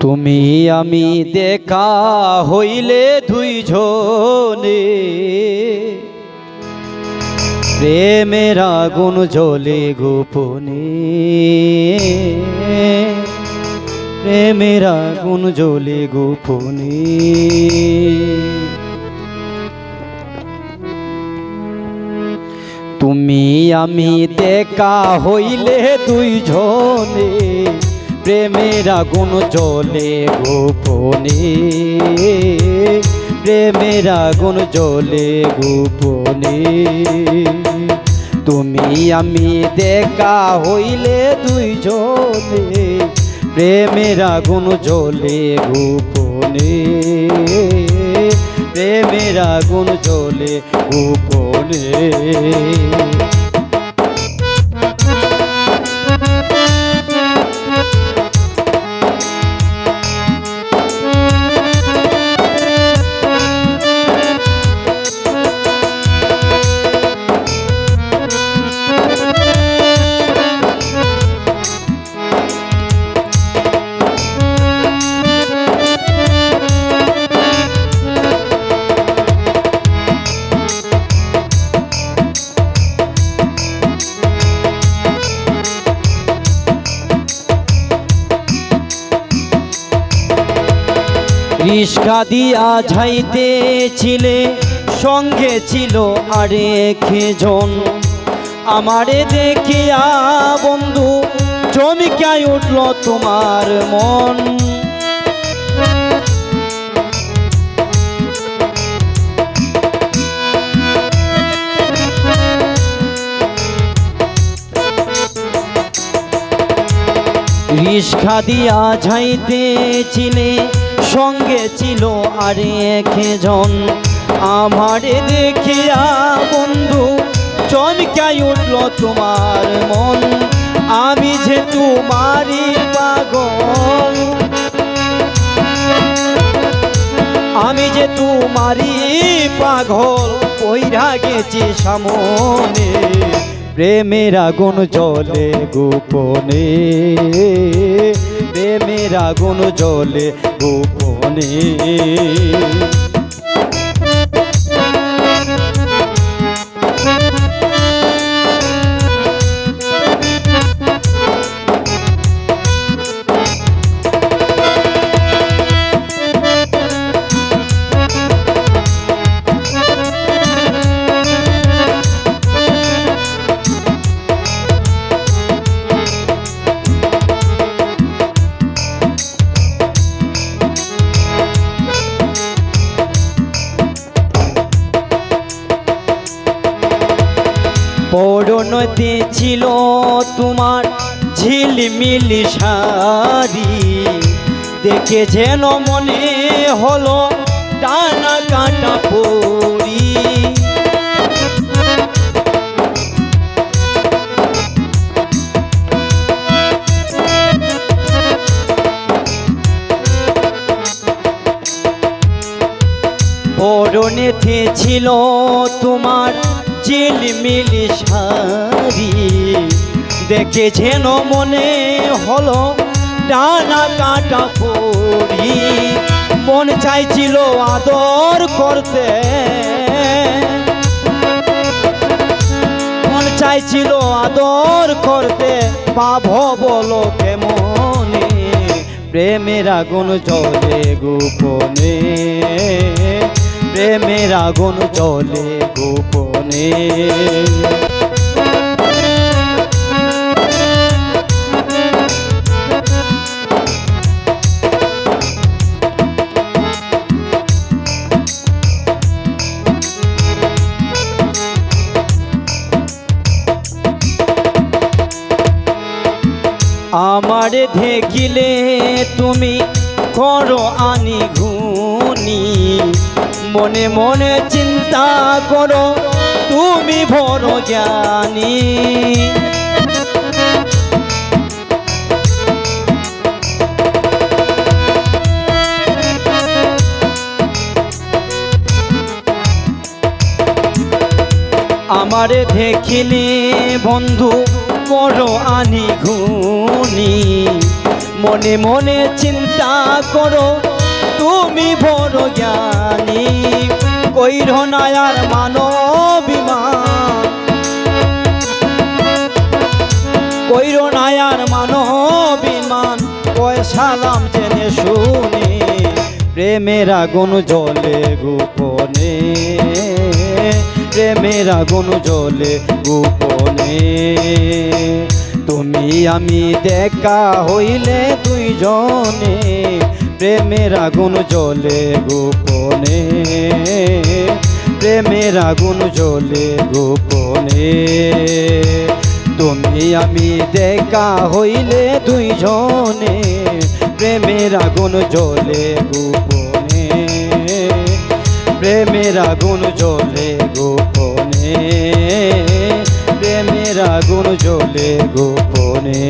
তুমি আমি দেখা হইলে দুইজনে। প্রেমের আগুন জ্বলে গোপনে। প্রেমের আগুন জ্বলে গোপনে। তুমি আমি দেখা হইলে দুইজনে। প্রেমের আগুন জ্বলে গোপনে প্রেমের আগুন জ্বলে গোপনে তুমি আমি দেখা হইলে দুইজনে, প্রেমের আগুন জ্বলে গোপনে প্রেমের আগুন জ্বলে গোপনে রিস্কা দিয়া ঝাইতেছিলে, সঙ্গে ছিল আরেক জন আমারে দেখিয়া বন্ধু চমকায় উঠল তোমার মন। রিস্কা দিয়া ঝাইতেছিলে সঙ্গে ছিল আরেক জন আমারে দেখিয়া বন্ধু চমকাই উঠল তোমার মন? আমি যে তোমারই পাগল। আমি যে তোমারই পাগল, পইরা গেছি সামনে। প্রেমের আগুন জলে গোপনে। প্রেমের আগুন জলে গোপনে। পরনতে ছিল তোমার ঝিলমিলি শাড়ি। দেখে যেন মনে হলো টানা কাটা পড়ি পরনেতে ছিল তোমার চিলমিলি শাড়ি দেখে যেন মনে হলো ডানা কাটা পড়ি মন চাইছিল আদর করতে। মন চাইছিল আদর করতে। পাভ বলো কেমনে? প্রেমের আগুন জলে গোপনে। প্রেমের আগুন জলে গোপনে। আমার দেখিলে তুমি করো আনি ঘুনি। মনে মনে চিন্তা করো, তুমি বড় জ্ঞানী আমারে দেখিলে বন্ধু বড় আনি ঘুনি। মনে মনে চিন্তা করো তুমি বড় জ্ঞানী, কইর নায়ার মানবিমান। কইর নায়ার মানবিমান পয়সালাম জেনে শুনে, প্রেমের আগুন জলে গোপনে। প্রেমের আগুন জলে গোপনে। তুমি আমি দেখা হইলে দুইজনে প্রেমের আগুন জলে গোপনে, প্রেমের আগুন জলে গোপনে। তুমি আমি দেখা হইলে দুইজনে, প্রেমের আগুন জ্বলে গোপনে। প্রেমের আগুন জ্বলে গোপনে, প্রেমের আগুন জ্বলে গোপনে।